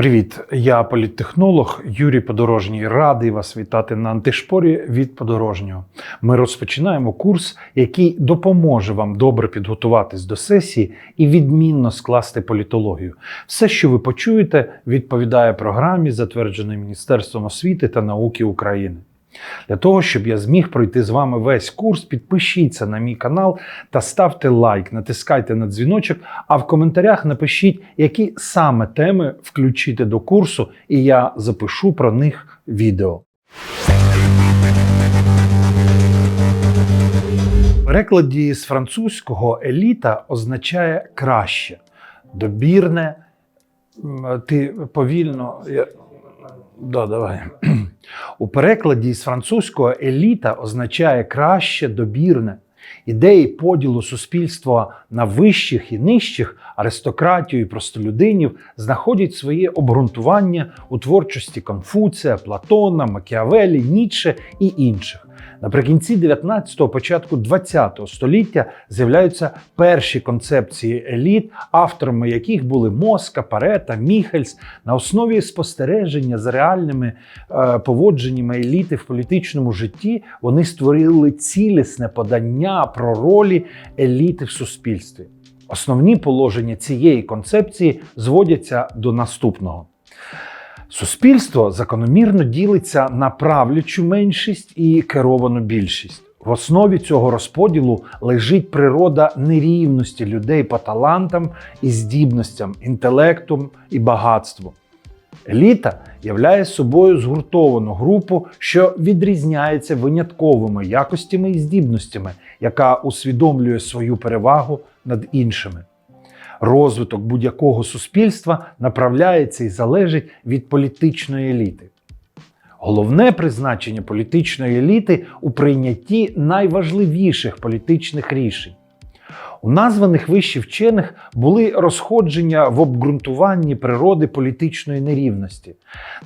Привіт, я політтехнолог Юрій Подорожній. Радий вас вітати на антишпорі від подорожнього. Ми розпочинаємо курс, який допоможе вам добре підготуватись до сесії і відмінно скласти політологію. Все, що ви почуєте, відповідає програмі, затвердженої Міністерством освіти та науки України. Для того, щоб я зміг пройти з вами весь курс, підпишіться на мій канал та ставте лайк, натискайте на дзвіночок, а в коментарях напишіть, які саме теми включити до курсу, і я запишу про них відео. Перекладі з французького еліта означає краще, добірне. Ти повільно. Я... Да, давай. У перекладі з французького еліта означає краще, добірне. Ідеї поділу суспільства на вищих і нижчих, аристократію і простолюдинів знаходять своє обґрунтування у творчості Конфуція, Платона, Макіавелі, Ніцше і інших. Наприкінці 19-го, початку 20-го століття з'являються перші концепції еліт, авторами яких були Моска, Парета, Міхельс. На основі спостереження за реальними е, поводженнями еліти в політичному житті вони створили цілісне подання про ролі еліти в суспільстві. Основні положення цієї концепції зводяться до наступного. Суспільство закономірно ділиться на правлячу меншість і керовану більшість. В основі цього розподілу лежить природа нерівності людей по талантам і здібностям, інтелектом і багатству. Еліта являє собою згуртовану групу, що відрізняється винятковими якостями і здібностями, яка усвідомлює свою перевагу над іншими. Розвиток будь-якого суспільства направляється і залежить від політичної еліти. Головне призначення політичної еліти у прийнятті найважливіших політичних рішень. У названих вище вчених були розходження в обґрунтуванні природи політичної нерівності.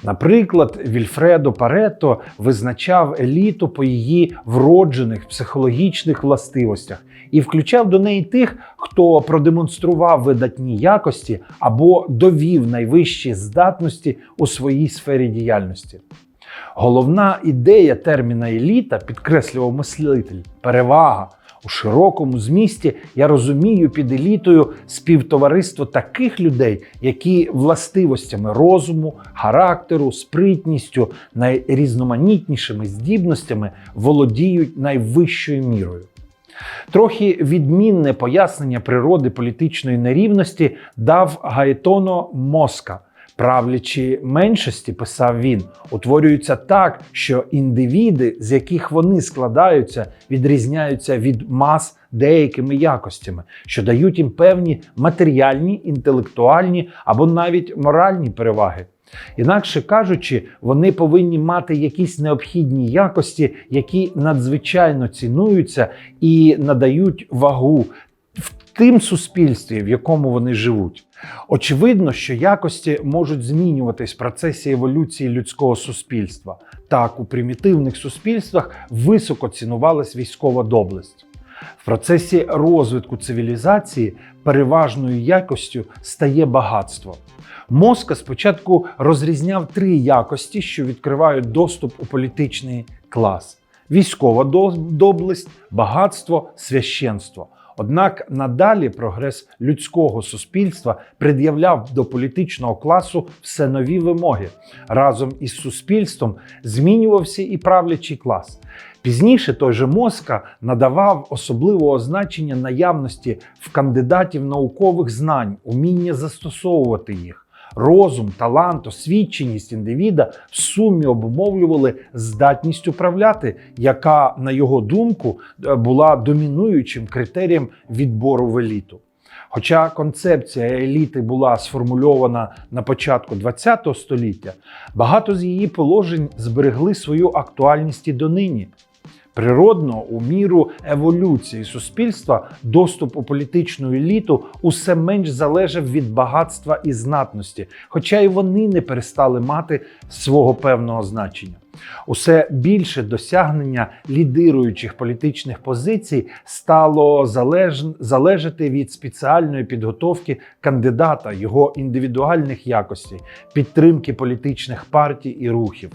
Наприклад, Вільфредо Парето визначав еліту по її вроджених психологічних властивостях і включав до неї тих, хто продемонстрував видатні якості або довів найвищі здатності у своїй сфері діяльності. Головна ідея терміна еліта, підкреслював мислитель, перевага. У широкому змісті я розумію під елітою співтовариство таких людей, які властивостями розуму, характеру, спритністю, найрізноманітнішими здібностями володіють найвищою мірою. Трохи відмінне пояснення природи політичної нерівності дав Гаетоно Моска. Правлячі меншості, писав він, утворюються так, що індивіди, з яких вони складаються, відрізняються від мас деякими якостями, що дають їм певні матеріальні, інтелектуальні або навіть моральні переваги. Інакше кажучи, вони повинні мати якісь необхідні якості, які надзвичайно цінуються і надають вагу в тим суспільстві, в якому вони живуть. Очевидно, що якості можуть змінюватись в процесі еволюції людського суспільства. Так, у примітивних суспільствах високо цінувалась військова доблесть. В процесі розвитку цивілізації переважною якостю стає багатство. Моска спочатку розрізняв три якості, що відкривають доступ у політичний клас: військова доблесть, багатство, священство. Однак надалі прогрес людського суспільства пред'являв до політичного класу все нові вимоги. Разом із суспільством змінювався і правлячий клас. Пізніше той же Моска надавав особливого значення наявності в кандидатів наукових знань, уміння застосовувати їх. Розум, талант, освіченість індивіда в сумі обумовлювали здатність управляти, яка, на його думку, була домінуючим критерієм відбору в еліту. Хоча концепція еліти була сформульована на початку ХХ століття, багато з її положень зберегли свою актуальність і донині. Природно, у міру еволюції суспільства, доступ у політичну еліту усе менш залежав від багатства і знатності, хоча й вони не перестали мати свого певного значення. Усе більше досягнення лідируючих політичних позицій стало залеж... залежати від спеціальної підготовки кандидата, його індивідуальних якостей, підтримки політичних партій і рухів.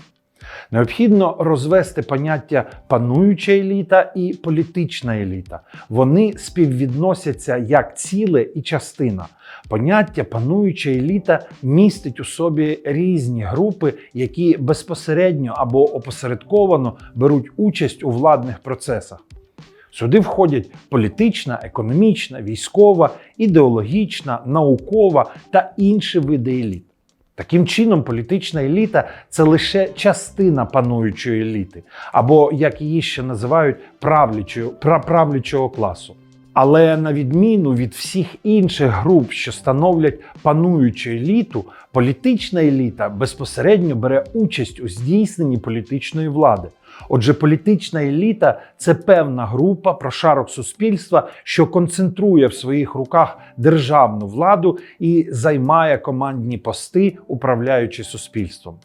Необхідно розвести поняття пануюча еліта і політична еліта. Вони співвідносяться як ціле і частина. Поняття пануюча еліта містить у собі різні групи, які безпосередньо або опосередковано беруть участь у владних процесах. Сюди входять політична, економічна, військова, ідеологічна, наукова та інші види еліт. Таким чином, політична еліта це лише частина пануючої еліти, або як її ще називають правлячого, пра- правлячого класу. Але на відміну від всіх інших груп, що становлять пануючу еліту, політична еліта безпосередньо бере участь у здійсненні політичної влади. Отже, політична еліта це певна група прошарок суспільства, що концентрує в своїх руках державну владу і займає командні пости, управляючи суспільством.